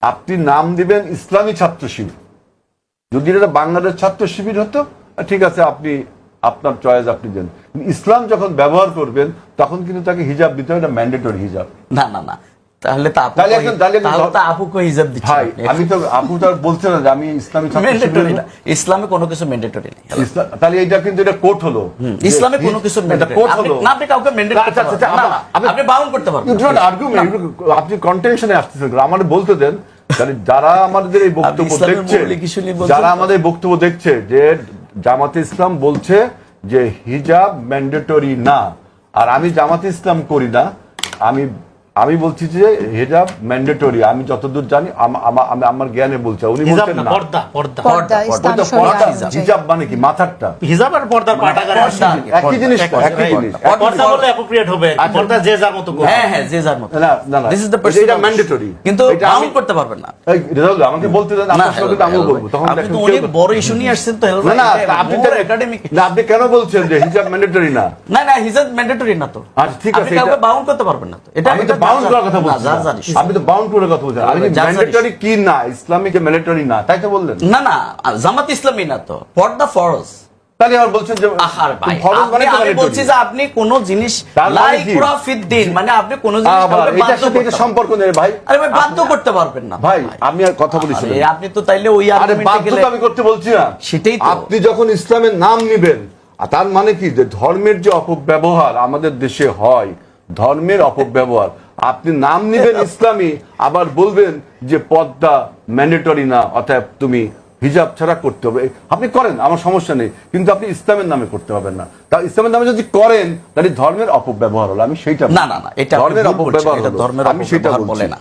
আপনি নাম দিবেন ইসলামী ছাত্র শিবির। যদি এটা বাংলাদেশ ছাত্র শিবির হতো ঠিক আছে আপনি আপনার চয়েস আপনি দেন। ইসলাম যখন ব্যবহার করবেন তখন কিন্তু তাকে হিজাব দিতে হবে এটা ম্যান্ডেটরি হিজাব। না না না। তাহলে তো আপু তাহলে আপু কো দিচ্ছে? আমি তো আপনি তো আর বলছেন না যে আমি ইসলামী ম্যান্ডেটরি না। ইসলামে কোনো কিছু ম্যান্ডেটরি নেই। তাহলে এটা কিন্তু এটা কোর্ট হলো। ইসলামে কোনো কিছু আপনি- হলো। না আপনি কাউকে ম্যান্ডেট আচ্ছা, আচ্ছা, আপনি- বাউন্ড করতে পারবেন আপনি কন্টেনশনে আসতেছেন। আমার বলতে দেন যারা আমাদের এই বক্তব্য দেখছে যারা আমাদের বক্তব্য দেখছে যে জামাতে ইসলাম বলছে যে হিজাব ম্যান্ডেটরি না আর আমি জামাতে ইসলাম করি না আমি আমি বলছি যে হিজাব ম্যান্ডেটরি আমি যতদূর জানি আমি আমার জ্ঞানে বলছে উনি বলছেন না পর্দা পর্দা। পর্দা, পর্দা হিজাব মানে কি? মাথারটা। হিজাব আর পর্দার পাঠাগারে পর্দা, একই জিনিস একই জিনিস পর্দা। বলে অ্যাপ্রোপ্রিয়েট হবে। আচ্ছা। পর্দা যে যার মতো হ্যাঁ হ্যাঁ যে যার মতো। না না দিস ইজ দ্য পার্সন এটা ম্যান্ডেটরি কিন্তু বাউন্ড করতে পারবেন না। এই রেজাউল আমাকে বলতে দেন আপনার সঙ্গে তো আমিও বলব। তখন আপনি তো অনেক বড় ইস্যু নিয়ে আসছেন তো না না আপনি তো একাডেমিক না আপনি কেন বলছেন যে হিজাব ম্যান্ডেটরি না? না না হিজাব ম্যান্ডেটরি না তো। আচ্ছা, ঠিক আছে আপনি কাউকে বাউন্ড করতে পারবেন না তো। এটা আমি তো এটা বাউন্ড করার কথা। আপনি তো বাউন্ড করার কথা বলছেন যার ম্যান্ডেটরি কি না? ইসলামিক ম্যান্ডেটরি না। তাই তো বললেন। না না জামাত ইসলামী না তো। পর্দা ফরজ তাহলে আবার বলছেন যে আহার ভাই মানে আপনি- আমি বলছি যে আপনি কোন জিনিস মানে লাই ফিদ্দিন মানে আপনি কোন জিনিস বাধ্য সাথে এটা সম্পর্ক নেই ভাই। আরে ভাই বাধ্য করতে পারবেন না। ভাই আমি আর কথা বলি শুনুন। আপনি তো তাইলে ওই আরে বাধ্য তো আমি করতে বলছি না। সেটাই তো। আপনি যখন ইসলামের নাম নিবেন আর তার মানে কি? যে ধর্মের যে অপব্যবহার আমাদের দেশে হয় ধর্মের অপব্যবহার আপনি নাম নিবেন ইসলামী আবার বলবেন যে পদ্মা ম্যান্ডেটরি না অর্থাৎ তুমি হিজাব ছাড়া করতে হবে। আপনি করেন আমার সমস্যা নেই কিন্তু আপনি ইসলামের নামে করতে পারবেন না। তা ইসলামের নামে যদি করেন তাহলে ধর্মের অপব্যবহার হলো আমি সেইটা না, না, না, এটা ধর্মের অপব্যবহার ধর্মের আমি সেটা বলে না।